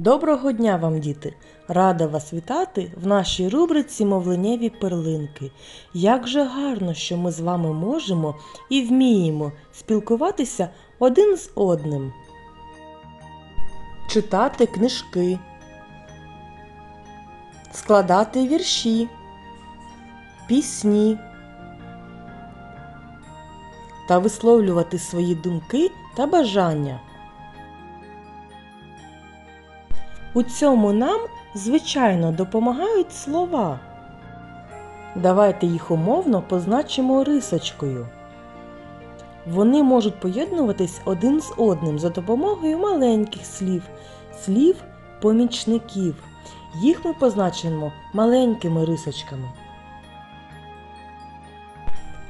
Доброго дня вам, діти! Рада вас вітати в нашій рубриці Мовленнєві перлинки. Як же гарно, що ми з вами можемо і вміємо спілкуватися один з одним, читати книжки, складати вірші, пісні та висловлювати свої думки та бажання. У цьому нам, звичайно, допомагають слова. Давайте їх умовно позначимо рисочкою. Вони можуть поєднуватись один з одним за допомогою маленьких слів, слів помічників. Їх ми позначимо маленькими рисочками.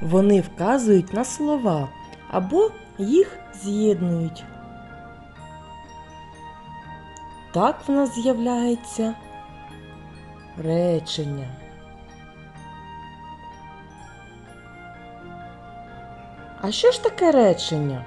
Вони вказують на слова або їх з'єднують. Так в нас з'являється речення. А що ж таке речення?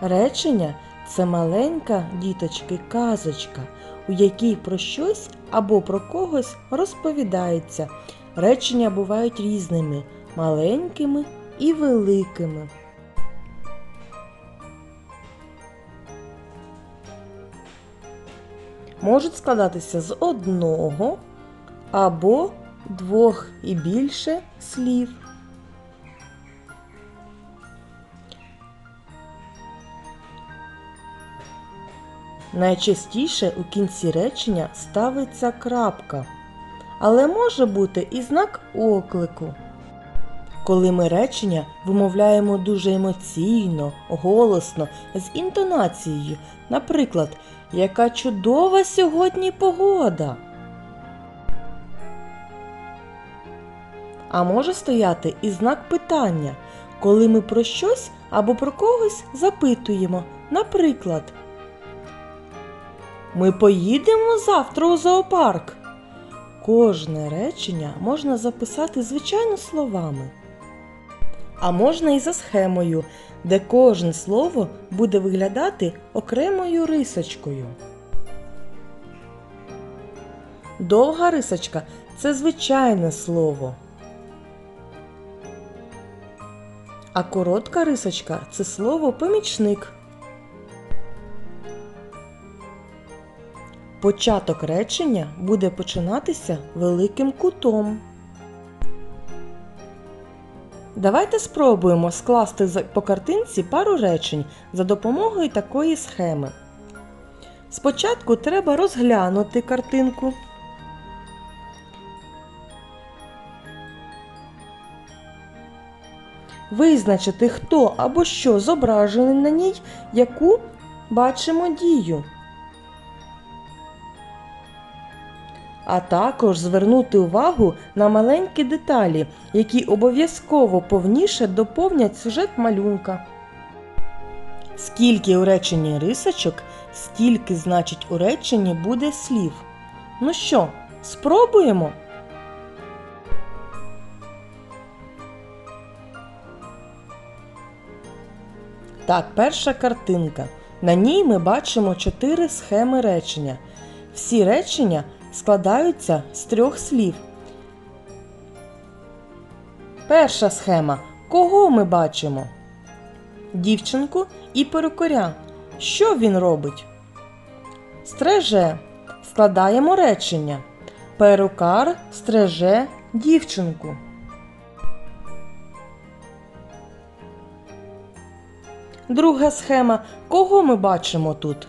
Речення це маленька діточки казочка, у якій про щось або про когось розповідається. Речення бувають різними маленькими і великими. Можуть складатися з одного або двох і більше слів. Найчастіше у кінці речення ставиться крапка, але може бути і знак оклику. Коли ми речення вимовляємо дуже емоційно, голосно, з інтонацією, наприклад, яка чудова сьогодні погода. А може стояти і знак питання, коли ми про щось або про когось запитуємо. Наприклад, Ми поїдемо завтра у зоопарк. Кожне речення можна записати звичайно словами. А можна і за схемою, де кожне слово буде виглядати окремою рисочкою. Довга рисочка це звичайне слово. А коротка рисочка це слово помічник. Початок речення буде починатися великим кутом. Давайте спробуємо скласти по картинці пару речень за допомогою такої схеми. Спочатку треба розглянути картинку. Визначити, хто або що зображений на ній, яку бачимо дію. А також звернути увагу на маленькі деталі, які обов'язково повніше доповнять сюжет малюнка. Скільки у реченні рисочок, стільки, значить, у реченні буде слів. Ну що, спробуємо? Так, перша картинка. На ній ми бачимо чотири схеми речення. Всі речення складаються з трьох слів. Перша схема. Кого ми бачимо? Дівчинку і перукаря. Що він робить? Стреже. Складаємо речення. Перукар стреже дівчинку. Друга схема. Кого ми бачимо тут?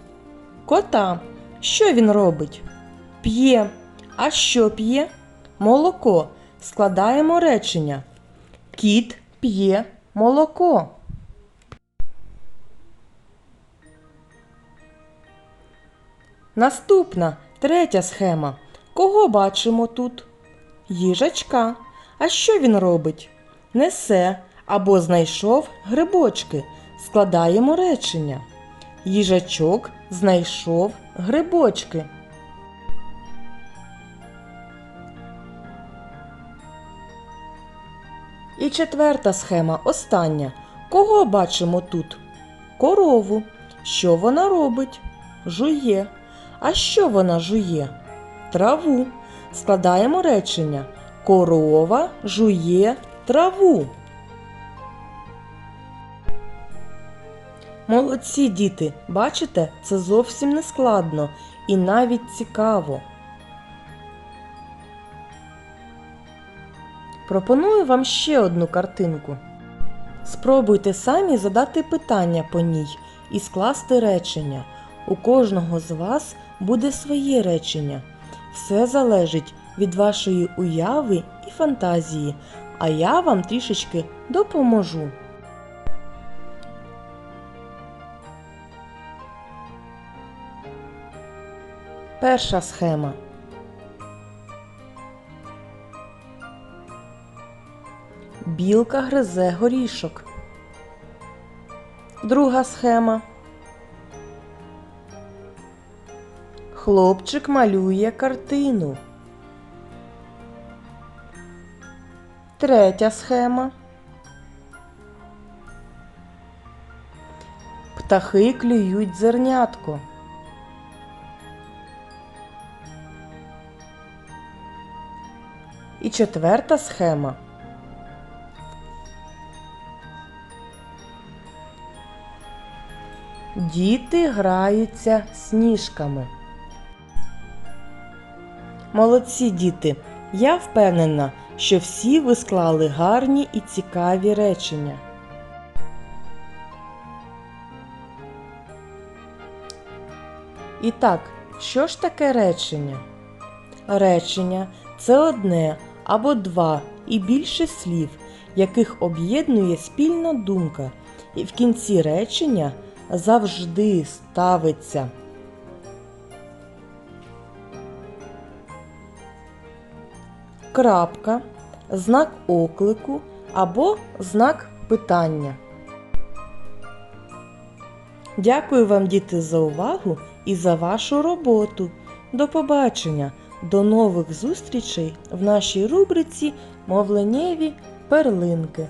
Кота. Що він робить? П'є. А що п'є? Молоко. Складаємо речення. Кіт п'є молоко. Наступна третя схема. Кого бачимо тут? Їжачка. А що він робить? Несе або знайшов грибочки. Складаємо речення. Їжачок знайшов грибочки. Четверта схема, остання. Кого бачимо тут? Корову. Що вона робить? Жує. А що вона жує? Траву. Складаємо речення. Корова жує траву. Молодці діти, бачите, це зовсім не складно і навіть цікаво. Пропоную вам ще одну картинку. Спробуйте самі задати питання по ній і скласти речення. У кожного з вас буде своє речення. Все залежить від вашої уяви і фантазії, а я вам трішечки допоможу. Перша схема. Білка гризе горішок. Друга схема. Хлопчик малює картину. Третя схема. Птахи клюють зернятко. І четверта схема. Діти граються сніжками. Молодці діти! Я впевнена, що всі ви склали гарні і цікаві речення. І так, що ж таке речення? Речення це одне або два і більше слів, яких об'єднує спільна думка, і в кінці речення завжди ставиться крапка, знак оклику або знак питання. Дякую вам, діти, за увагу і за вашу роботу. До побачення! До нових зустрічей в нашій рубриці Мовленнєві перлинки.